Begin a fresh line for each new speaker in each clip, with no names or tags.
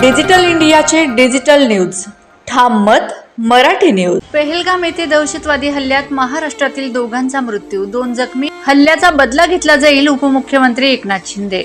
Digital इंडियाचे digital news. ठाम मत मराठी न्यूज.
पेहलगाम येथे दहशतवादी हल्ल्यात महाराष्ट्रातील दोघांचा मृत्यू दोन जखमी. हल्ल्याचा बदला घेतला जाईल उपमुख्यमंत्री एकनाथ शिंदे.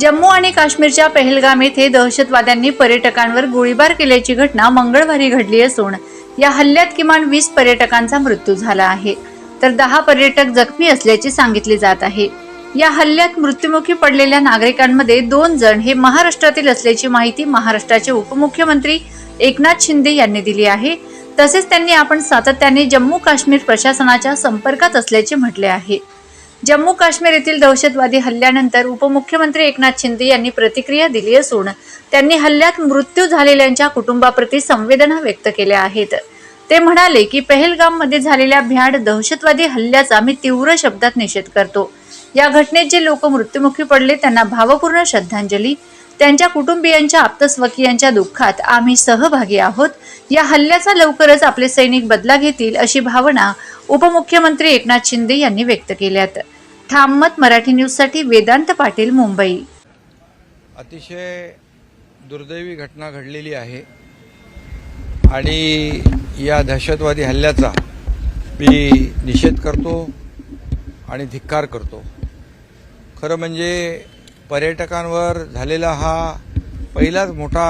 जम्मू आणि काश्मीरच्या पेहलगाम येथे दहशतवाद्यांनी पर्यटकांवर गोळीबार केल्याची घटना मंगळवारी घडली असून या हल्ल्यात किमान वीस पर्यटकांचा मृत्यू झाला आहे. तर दहा पर्यटक जखमी असल्याचे सांगितले जात आहे. या हल्ल्यात मृत्युमुखी पडलेल्या नागरिकांमध्ये दोन जण हे महाराष्ट्रातील असल्याची माहिती महाराष्ट्राचे उपमुख्यमंत्री एकनाथ शिंदे यांनी दिली आहे. तसेच त्यांनी आपण सातत्याने जम्मू काश्मीर प्रशासनाच्या संपर्कात असल्याचे म्हटले आहे. जम्मू काश्मीर येथील दहशतवादी हल्ल्यानंतर उपमुख्यमंत्री एकनाथ शिंदे यांनी प्रतिक्रिया दिली असून त्यांनी हल्ल्यात मृत्यू झालेल्यांच्या कुटुंबाप्रती संवेदना व्यक्त केल्या आहेत. ते म्हणाले की पहलगाममध्ये झालेल्या भ्याड दहशतवादी हल्ल्याचा मी तीव्र शब्दात निषेध करतो. या घटनेत जे लोक मृत्युमुखी पडले त्यांना भावपूर्ण श्रद्धांजली. त्यांच्या कुटुंबियांच्या आप्तस्वकीयांच्या दुःखात आम्ही सहभागी आहोत. या हल्ल्याचा लवकरच आपले सैनिक बदला घेतील अशी भावना उपमुख्यमंत्री एकनाथ शिंदे यांनी व्यक्त केल्यात. ठाम मराठी न्यूजसाठी वेदांत पाटील मुंबई.
अतिशय दुर्दैवी घटना घडलेली आहे. आणि या दहशतवादी हल्ल्याचा मी निषेध करतो आणि धिक्कार करतो. खरं म्हणजे पर्यटकांवर झालेला हा पहिलाच मोठा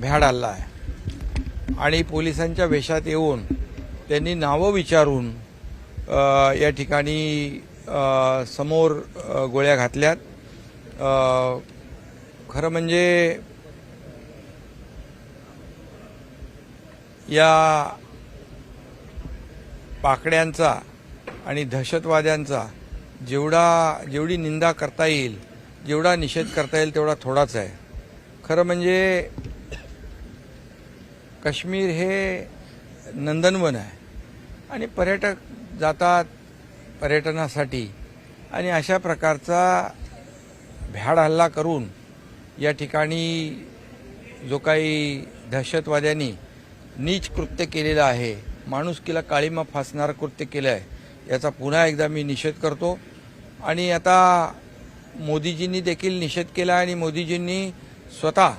भ्याड हल्ला आहे. आणि पोलिसांच्या वेशात येऊन त्यांनी नावं विचारून या ठिकाणी समोर गोळ्या घातल्यात. खरं म्हणजे या पाकड्यांचा आणि दहशतवाद्यांचा जेवढा जेवढी निंदा करता येईल जेवढा निषेध करता येईल तेवढा थोडाच आहे. खरं म्हणजे काश्मीर हे नंदनवन आहे. आणि पर्यटक जातात पर्यटनासाठी आणि अशा प्रकारचा भ्याड हल्ला करून या ठिकाणी जो काही दहशतवाद्यांनी नीच कृत्य केलेलं आहे माणुसकीला काळीमा फासणारं कृत्य केलं आहे याचा पुन्हा एकदा मी निषेध करतो. आणि आता मोदीजींनी देखील निषेध केला आणि मोदीजींनी स्वतः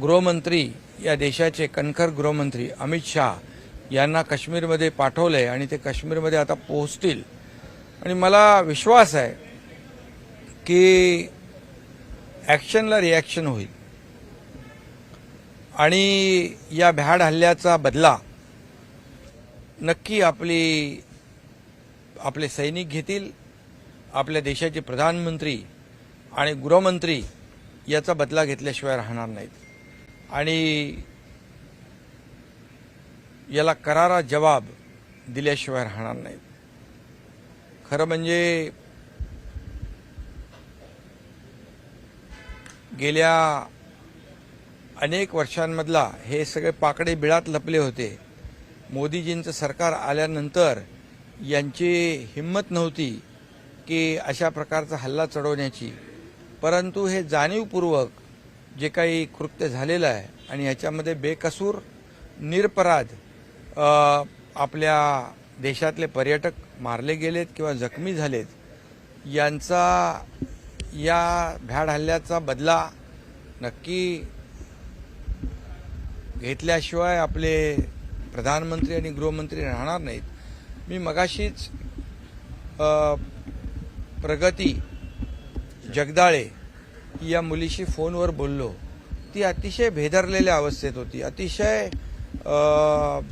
गृहमंत्री या देशाचे कणखर गृहमंत्री अमित शहा यांना काश्मीरमध्ये पाठवलं आहे आणि ते काश्मीरमध्ये आता पोहोचतील. आणि मला विश्वास आहे की ॲक्शनला रिॲक्शन होईल. आणि या भ्याड हल्ल्याचा बदला नक्की आपली आपले सैनिक घेतील आपल्या देशाचे प्रधानमंत्री आणि गृहमंत्री याचा बदला घेतल्याशिवाय राहणार नाहीत. आणि याला करारा जवाब दिल्याशिवाय राहणार नाहीत. खरं म्हणजे गेल्या अनेक वर्षांमधला हे सगळे पाकडे बिळात लपले होते. मोदीजींचं सरकार आल्यानंतर यांची हिंमत नव्हती की अशा प्रकारचा हल्ला चढवण्याची. परंतु हे जाणीवपूर्वक जे काही कृत्य झालेलं आहे आणि याच्यामध्ये बेकसूर निरपराध आपल्या देशातले पर्यटक मारले गेलेत किंवा जखमी झालेत यांचा या भ्याड हल्ल्याचा बदला नक्की घेतल्याशिवाय आपले प्रधानमंत्री आणि गृहमंत्री राहणार नाहीत. मी मगाशीच प्रगती जगदाळे या मुलीशी फोनवर बोललो. ती अतिशय भेदरलेल्या अवस्थेत होती. अतिशय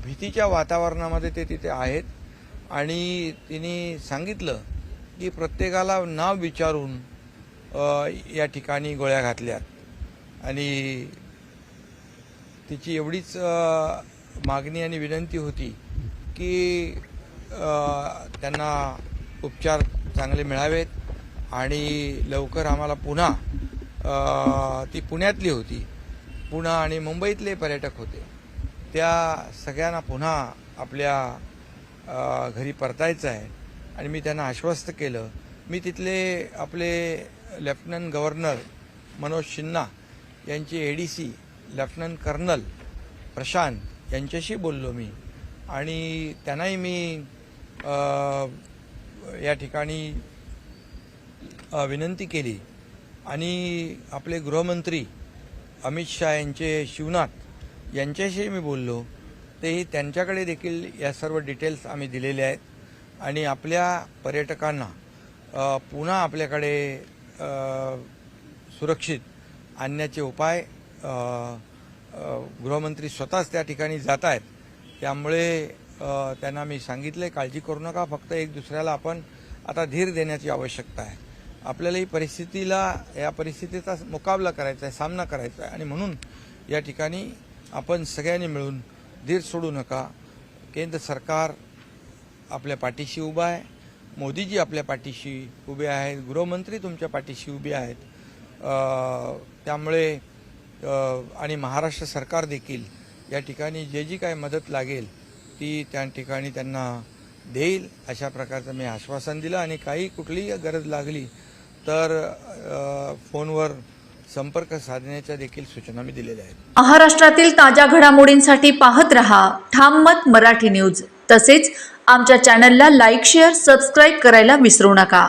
भीतीच्या वातावरणामध्ये ते तिथे आहेत. आणि तिने सांगितलं की प्रत्येकाला नाव विचारून या ठिकाणी गोळ्या घातल्यात. आणि तिची एवढीच मागणी आणि विनंती होती की त्यांना उपचार चांगले मिळावेत आणि लवकर आम्हाला पुन्हा ती पुण्यातली होती. पुणे आणि मुंबईतले पर्यटक होते. त्या सगळ्यांना पुन्हा आपल्या घरी परतायचं आहे आणि मी त्यांना आश्वस्त केलं. मी तिथले आपले लेफ्टनंट गव्हर्नर मनोज सिन्हा यांचे A D C lieutenant colonel Prashant यांच्याशी बोललो मी. आणि त्यांनाही मी या ठिकाणी विनंती केली. आणि आपले गृहमंत्री अमित शहा यांचे शिवनाथ यांच्याशी मी बोललो. तेही त्यांच्याकडे देखील या सर्व डिटेल्स आम्ही दिलेले आहेत. आणि आपल्या पर्यटकांना पुन्हा आपल्याकडे सुरक्षित आणण्याचे उपाय गृहमंत्री स्वतःच त्या ठिकाणी जात आहेत. त्यामुळे त्यांना मी सांगितले काळजी करू नका फक्त एक दुसऱ्याला आपण आता धीर देण्याची आवश्यकता आहे. आपल्याला ही परिस्थितीला या परिस्थितीचा मुकाबला करायचा आहे सामना करायचा आहे. आणि म्हणून या ठिकाणी आपण सगळ्यांनी मिळून धीर सोडू नका. केंद्र सरकार आपल्या पाठीशी उभा आहे. मोदीजी आपल्या पाठीशी उभे आहेत. गृहमंत्री तुमच्या पाठीशी उभे आहेत. त्यामुळे आणि महाराष्ट्र सरकार देखील या ठिकाणी जे जी काय मदत लागेल ती त्या ठिकाणी त्यांना देईल अशा प्रकारचं मी आश्वासन दिलं. आणि काही कुठलीही गरज लागली तर फोनवर संपर्क साधण्याच्या देखील सूचना मी दिलेल्या आहेत.
महाराष्ट्रातील ताज्या घडामोडींसाठी पाहत रहा ठाम मत मराठी न्यूज. तसेच आमच्या चॅनलला लाईक शेअर सबस्क्राईब करायला विसरू नका.